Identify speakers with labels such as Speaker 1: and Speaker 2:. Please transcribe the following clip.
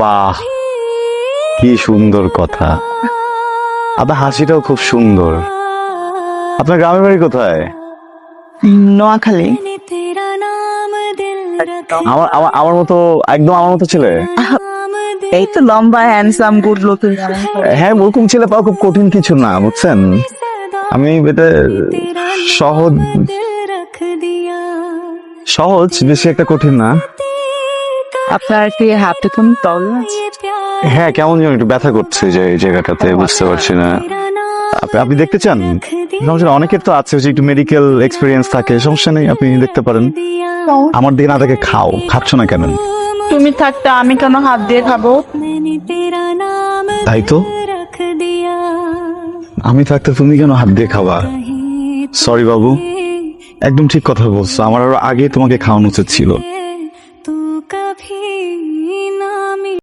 Speaker 1: বাহ কি সুন্দর কথা। আপনার হাসিটাও খুব সুন্দর। আপনার গ্রামের বাড়ি কোথায়?
Speaker 2: নোয়াখালী।
Speaker 1: আমার আমার আমার মতো একদম আমার মতো ছেলে?
Speaker 2: এই তো লম্বা হ্যান্ডসাম গুড লুকিং
Speaker 1: হ্যাঁ ওরকম ছেলে পাওয়া খুব কঠিন কিছু না বুঝছেন? আমি এটা সহজ সহজ বেশি একটা কঠিন না।
Speaker 2: আপনার কি হাতে কোন প্রবলেম আছে?
Speaker 1: হ্যাঁ কেমন যেন একটু ব্যথা করছে যে এই জায়গাটাতে বুঝতে পারছি না। আপনি দেখতে চান? সমস্যা অনেকের তো আছে যে একটু মেডিকেল এক্সপিরিয়েন্স থাকে সমস্যা নেই আপনি দেখতে পারেন। আমার দিকে না দেখে খাও খাচ্ছ না কেন?
Speaker 2: তুমি থাকতে আমি কেন হাত দিয়ে খাব?
Speaker 1: তাই তো? আমি থাকতে তুমি কেন হাত দিয়ে খাবা? সরি বাবু। একদম ঠিক কথা বলছো আমার আরও আগে তোমাকে খাওয়ানো উচিত ছিল।